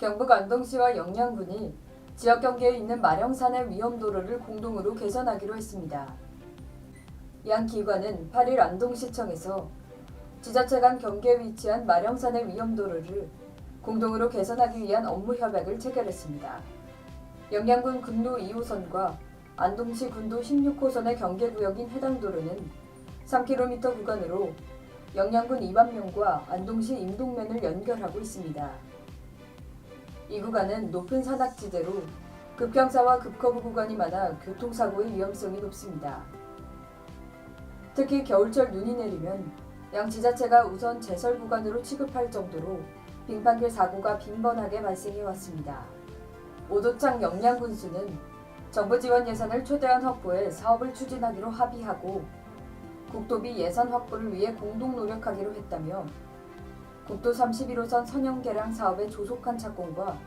경북 안동시와 영양군이 지역 경계에 있는 마령산의 위험도로를 공동으로 개선하기로 했습니다. 양 기관은 8일 안동시청에서 지자체 간 경계에 위치한 마령산의 위험도로를 공동으로 개선하기 위한 업무 협약을 체결했습니다. 영양군 군도 2호선과 안동시 군도 16호선의 경계구역인 해당 도로는 3km 구간으로 영양군 이반면과 안동시 임동면을 연결하고 있습니다. 이 구간은 높은 산악지대로 급경사와 급커브 구간이 많아 교통사고의 위험성이 높습니다. 특히 겨울철 눈이 내리면 양 지자체가 우선 제설 구간으로 취급할 정도로 빙판길 사고가 빈번하게 발생해 왔습니다. 오도창 영양군수는 정부 지원 예산을 최대한 확보해 사업을 추진하기로 합의하고 국도비 예산 확보를 위해 공동 노력하기로 했다며 국도 31호선 선형 개량 사업의 조속한 착공과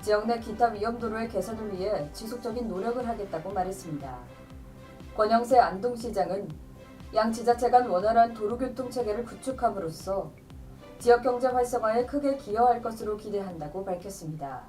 지역 내 기타 위험 도로의 개선을 위해 지속적인 노력을 하겠다고 말했습니다. 권영세 안동시장은 양 지자체 간 원활한 도로교통 체계를 구축함으로써 지역 경제 활성화에 크게 기여할 것으로 기대한다고 밝혔습니다.